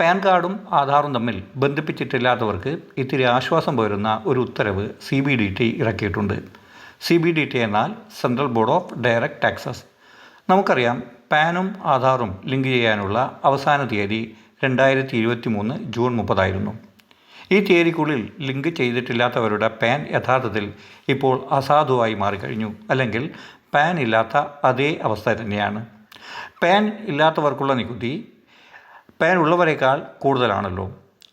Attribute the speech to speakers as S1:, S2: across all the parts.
S1: Pan കാർഡും ആധാറും തമ്മിൽ ബന്ധിപ്പിച്ചിട്ടില്ലാത്തവർക്ക് ഇത്തിരി ആശ്വാസം പകരുന്ന ഒരു ഉത്തരവ് സി ബി ഡി ടി ഇറക്കിയിട്ടുണ്ട്. സി ബി ഡി ടി എന്നാൽ central board of direct taxes. നമുക്കറിയാം പാനും ആധാറും ലിങ്ക് ചെയ്യാനുള്ള അവസാന തീയതി രണ്ടായിരത്തി ഇരുപത്തി മൂന്ന് ജൂൺ മുപ്പതായിരുന്നു. ഈ തീയതിക്കുള്ളിൽ ലിങ്ക് ചെയ്തിട്ടില്ലാത്തവരുടെ പാൻ യഥാർത്ഥത്തിൽ ഇപ്പോൾ അസാധുവായി മാറിക്കഴിഞ്ഞു അല്ലെങ്കിൽ പാൻ ഇല്ലാത്ത അതേ അവസ്ഥ തന്നെയാണ്. പാൻ ഇല്ലാത്തവർക്കുള്ള നികുതി പാൻ ഉള്ളവരെക്കാൾ കൂടുതലാണല്ലോ.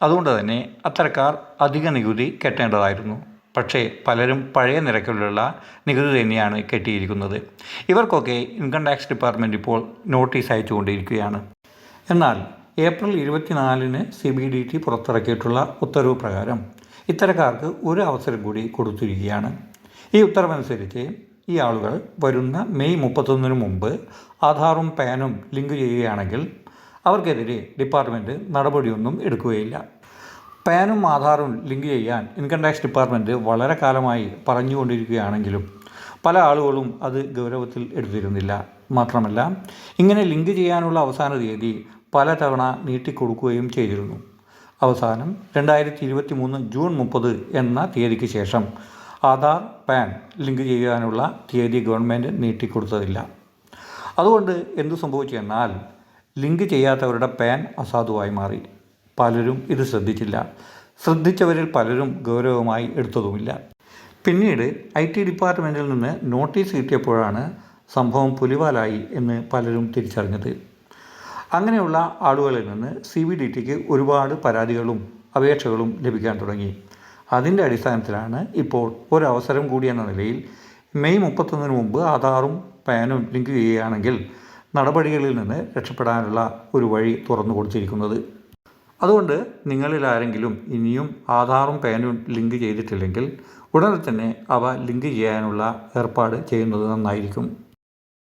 S1: അതുകൊണ്ട് തന്നെ അത്തരക്കാർ അധിക നികുതി കെട്ടേണ്ടതായിരുന്നു. പക്ഷേ പലരും പഴയ നിരക്കിലുള്ള നികുതി തന്നെയാണ് കെട്ടിയിരിക്കുന്നത്. ഇവർക്കൊക്കെ ഇൻകം ടാക്സ് ഡിപ്പാർട്ട്മെന്റ് ഇപ്പോൾ നോട്ടീസ് അയച്ചുകൊണ്ടിരിക്കുകയാണ്. എന്നാൽ ഏപ്രിൽ ഇരുപത്തിനാലിന് സി ബി ഡി ടി പുറത്തിറക്കിയിട്ടുള്ള ഉത്തരവ് പ്രകാരം ഇത്തരക്കാർക്ക് ഒരു അവസരം കൂടി കൊടുത്തിരിക്കുകയാണ്. ഈ ഉത്തരവനുസരിച്ച് ഈ ആളുകൾ വരുന്ന മെയ് മുപ്പത്തൊന്നിന് മുമ്പ് ആധാറും പാനും ലിങ്ക് ചെയ്യുകയാണെങ്കിൽ അവർക്കെതിരെ ഡിപ്പാർട്ട്മെന്റ് നടപടിയൊന്നും എടുക്കുകയില്ല. പാനും ആധാറും ലിങ്ക് ചെയ്യാൻ ഇൻകം ടാക്സ് ഡിപ്പാർട്ട്മെന്റ് വളരെ കാലമായി പറഞ്ഞുകൊണ്ടിരിക്കുകയാണെങ്കിലും പല ആളുകളും അത് ഗൗരവത്തിൽ എടുത്തിരുന്നില്ല. മാത്രമല്ല ഇങ്ങനെ ലിങ്ക് ചെയ്യാനുള്ള അവസാന തീയതി പല തവണ നീട്ടിക്കൊടുക്കുകയും ചെയ്തിരുന്നു. അവസാനം രണ്ടായിരത്തി ഇരുപത്തി മൂന്ന് ജൂൺ മുപ്പത് എന്ന തീയതിക്ക് ശേഷം ആധാർ പാൻ ലിങ്ക് ചെയ്യാനുള്ള തീയതി ഗവൺമെന്റ് നീട്ടിക്കൊടുത്തതില്ല. അതുകൊണ്ട് എന്തു സംഭവിച്ചു എന്നാൽ ലിങ്ക് ചെയ്യാത്തവരുടെ പാൻ അസാധുവായി മാറി. പലരും ഇത് ശ്രദ്ധിച്ചില്ല. ശ്രദ്ധിച്ചവരിൽ പലരും ഗൗരവമായി എടുത്തതുമില്ല. പിന്നീട് ഐ ടി ഡിപ്പാർട്ട്മെന്റിൽ നിന്ന് നോട്ടീസ് കിട്ടിയപ്പോഴാണ് സംഭവം പുലിവാലായി എന്ന് പലരും തിരിച്ചറിഞ്ഞത്. അങ്ങനെയുള്ള ആളുകളിൽ നിന്ന് സി ബി ഡി ടിക്ക് ഒരുപാട് പരാതികളും അപേക്ഷകളും ലഭിക്കാൻ തുടങ്ങി. അതിന്റെ അടിസ്ഥാനത്തിലാണ് ഇപ്പോൾ ഒരവസരം കൂടി എന്ന നിലയിൽ മെയ് മുപ്പത്തൊന്നിന് മുമ്പ് ആധാറും പാനും ലിങ്ക് ചെയ്യുകയാണെങ്കിൽ നടപടികളിൽ നിന്ന് രക്ഷപ്പെടാനുള്ള ഒരു വഴി തുറന്നു കൊടുത്തിരിക്കുന്നത്. അതുകൊണ്ട് നിങ്ങളിൽ ആരെങ്കിലും ഇനിയും ആധാറും പാനും ലിങ്ക് ചെയ്തിട്ടില്ലെങ്കിൽ ഉടനെ തന്നെ അവ ലിങ്ക് ചെയ്യാനുള്ള ഏർപ്പാട് ചെയ്യുന്നത് നന്നായിരിക്കും.